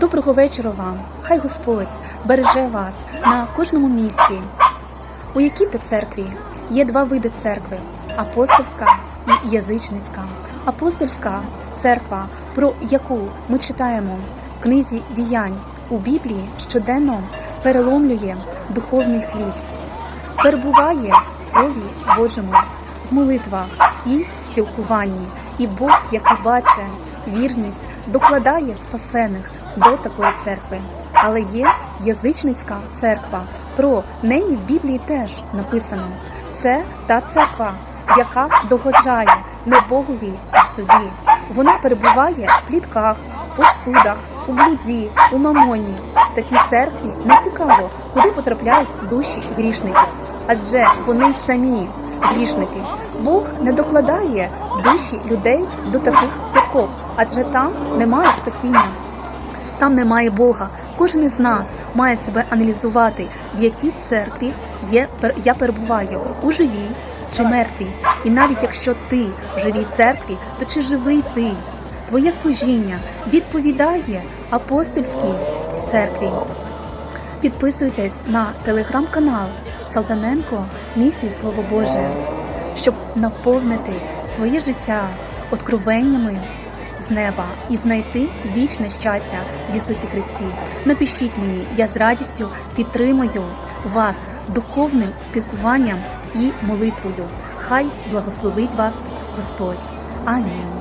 Доброго вечора вам. Хай Господь береже вас на кожному місці. У якій то церкві є два види церкви апостольська і язичницька. Апостольська церква, про яку ми читаємо в книзі діянь у Біблії, щоденно переломлює духовний хліб, перебуває в Слові Божому, в молитвах і спілкуванні. І Бог, який бачить вірність, докладає спасених до такої церкви. Але є язичницька церква. Про неї в Біблії теж написано. Це та церква, яка догоджає не Богові, а собі. Вона перебуває в плітках, у судах, у блуді, у мамоні. Такій церкві не цікаво, куди потрапляють душі грішників, адже вони самі грішники. Бог не докладає душі людей до таких церков, адже там немає спасіння. Там немає Бога. Кожен із нас має себе аналізувати, в якій церкві є, я перебуваю у живій чи мертвій. І навіть якщо ти в живій церкві, то чи живий ти? Твоє служіння відповідає апостольській церкві. Підписуйтесь на телеграм-канал Салтаненко Місії Слово Боже, щоб наповнити своє життя откровеннями неба і знайти вічне щастя в Ісусі Христі. Напишіть мені, я з радістю підтримую вас духовним спілкуванням і молитвою. Хай благословить вас Господь. Амінь.